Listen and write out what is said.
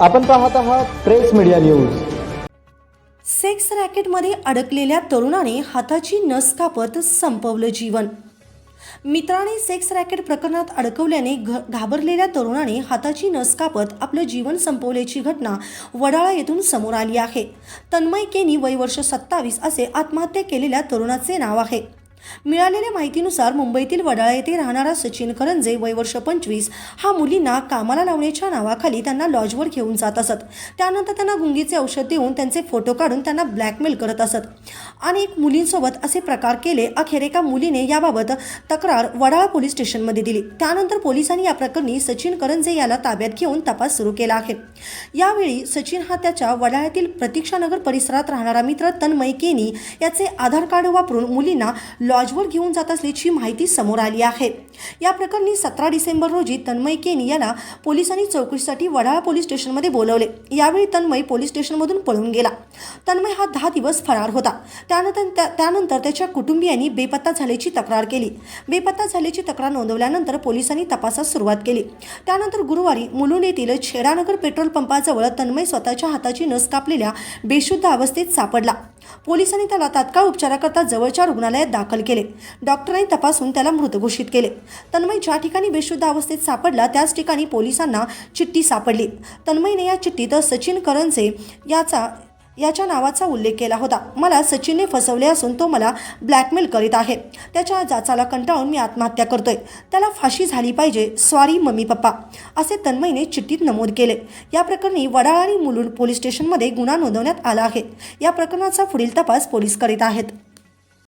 आपण पाहत आहात प्रेस मीडिया न्यूज. सेक्स रॅकेटमध्ये अडकलेल्या तरुणाने हाताची नस कापत संपवलं जीवन. मित्राने सेक्स रॅकेट प्रकरणात अडकवल्याने घाबरलेल्या तरुणाने हाताची नस कापत आपलं जीवन संपवल्याची घटना वडाळा येथून समोर आली आहे. तन्मय केनी वय वर्ष सत्तावीस असे आत्महत्या केलेल्या तरुणाचे नाव आहे. मिळालेल्या माहितीनुसार मुंबईतील वडाळा येथे राहणारा सचिन करंजे वय वर्ष पंचवीस हा मुलींना कामाला लावण्याच्या नावाखाली त्यांना लॉजवर घेऊन जात असत. त्यानंतर त्यांना गुंगीचे औषध देऊन त्यांचे फोटो काढून त्यांना ब्लॅकमेल करत असत. अनेक मुलींसोबत असे प्रकार केले अखेर एका मुलीने याबाबत तक्रार वडाळा पोलीस स्टेशनमध्ये दिली. त्यानंतर पोलिसांनी या प्रकरणी सचिन करंजे याला ताब्यात घेऊन तपास सुरू केला आहे. यावेळी सचिन हा त्याच्या वडाळ्यातील प्रतीक्षानगर परिसरात राहणारा मित्र तन्मय केनी याचे आधार कार्ड वापरून मुलींना लॉ लॉजवर घेऊन जात असल्याची माहिती समोर आली आहे. या प्रकरणी सतरा डिसेंबर रोजी तन्मय केनी याला पोलिसांनी चौकशीसाठी वडाळा पोलीस स्टेशनमध्ये बोलवले. यावेळी तन्मय पोलीस स्टेशनमधून पळून गेला. तन्मय हा दहा दिवस फरार होता. त्यानंतर त्या- त्यानंतर त्याच्या कुटुंबियांनी बेपत्ता झाल्याची तक्रार केली. बेपत्ता झाल्याची तक्रार नोंदवल्यानंतर पोलिसांनी तपासास सुरुवात केली. त्यानंतर गुरुवारी मुलुंड येथील छेडानगर पेट्रोल पंपाजवळ तन्मय स्वतःच्या हाताची नस कापलेल्या बेशुद्ध अवस्थेत सापडला. पोलिसांनी त्याला तात्काळ उपचाराकरता जवळच्या रुग्णालयात दाखल केले. डॉक्टरांनी तपासून त्याला मृत घोषित केले. तन्मय ज्या ठिकाणी बेशुद्ध अवस्थेत सापडला त्याच ठिकाणी पोलिसांना चिठ्ठी सापडली. तन्मयने या चिठ्ठीत सचिन करंजे याचा याच्या नावाचा उल्लेख केला होता. मला सचिनने फसवले असून तो मला ब्लॅकमेल करीत आहे. त्याच्या जाचाला कंटाळून मी आत्महत्या करतोय. त्याला फाशी झाली पाहिजे. स्वारी मम्मी पप्पा. असे तन्मयने चिठ्ठीत नमूद केले. या प्रकरणी वडाळ आणि मुलुंड पोलीस स्टेशनमध्ये गुन्हा नोंदवण्यात आला आहे. या प्रकरणाचा पुढील तपास पोलीस करीत आहेत.